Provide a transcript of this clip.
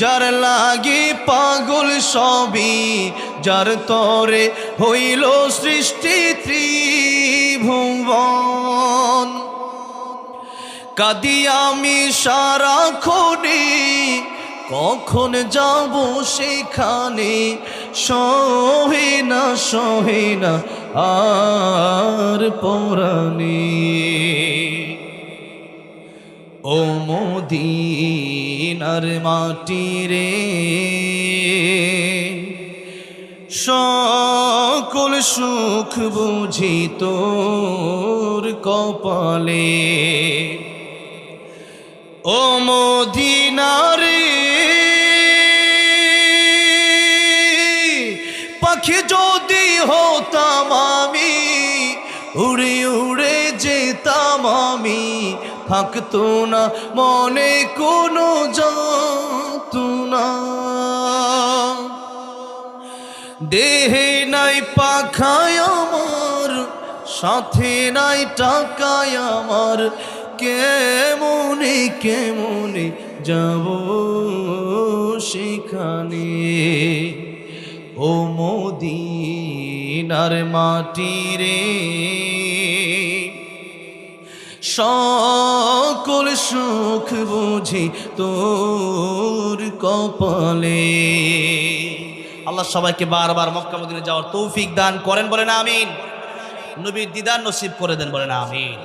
যার লাগে পাগল সবই, যার তরে হইল সৃষ্টি ত্রিভুবন। কাদি আমি সারা খনি কখন যাব সেখানে? সহে না সহে না, আর পরাণে। ও মদিনার মাটি রে। সকল সুখ বুঝি তোর কপালে। ও মদিনারে পাখি যদি হতাম আমি, উড়ে উড়ে যেতাম আমি থাকতো না, মনে কোনো যন্ত্রণা। দেহে নাই পাখায় আমার, সাথে নাই টাকায় আমার, কেমনে কেমনে যাব সেখানে? ও মদিনার মাটি রে সকল সুখ বুঝি তোর কপালে। আল্লাহ সবাইকে বারবার মক্কা মদিনে যাওয়ার তৌফিক দান করেন, বলেন আমিন। নবীর দিদার নসিব করে দেন, বলেন আমিন।